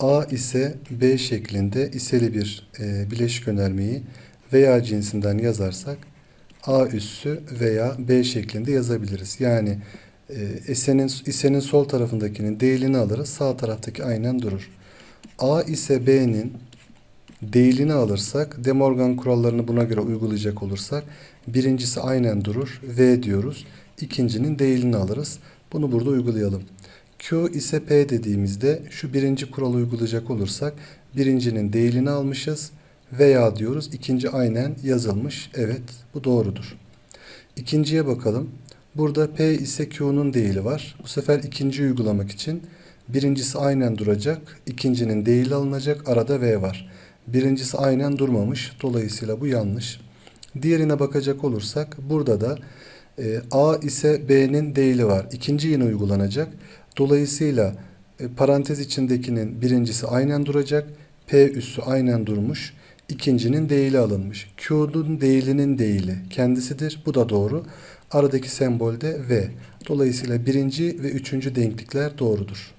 A ise B şeklinde iseli bir e, bileşik önermeyi veya cinsinden yazarsak A üssü veya B şeklinde yazabiliriz. Yani e, isenin, isenin sol tarafındakinin değilini alırız. Sağ taraftaki aynen durur. A ise B'nin değilini alırsak, De Morgan kurallarını buna göre uygulayacak olursak birincisi aynen durur. V diyoruz. İkincinin değilini alırız. Bunu burada uygulayalım. Q ise P dediğimizde şu birinci kuralı uygulayacak olursak birincinin değilini almışız. Veya diyoruz. ikinci aynen yazılmış. Evet bu doğrudur. İkinciye bakalım. Burada P ise Q'nun değili var. Bu sefer ikinci uygulamak için birincisi aynen duracak. ikincinin değili alınacak. Arada V var. Birincisi aynen durmamış. Dolayısıyla bu yanlış. Diğerine bakacak olursak burada da e, A ise B'nin değili var. İkinci yine uygulanacak. Dolayısıyla e, parantez içindekinin birincisi aynen duracak. P üssü aynen durmuş. İkincinin değili alınmış. Q'nun değilinin değili kendisidir. Bu da doğru. Aradaki sembol de V. Dolayısıyla birinci ve üçüncü denklikler doğrudur.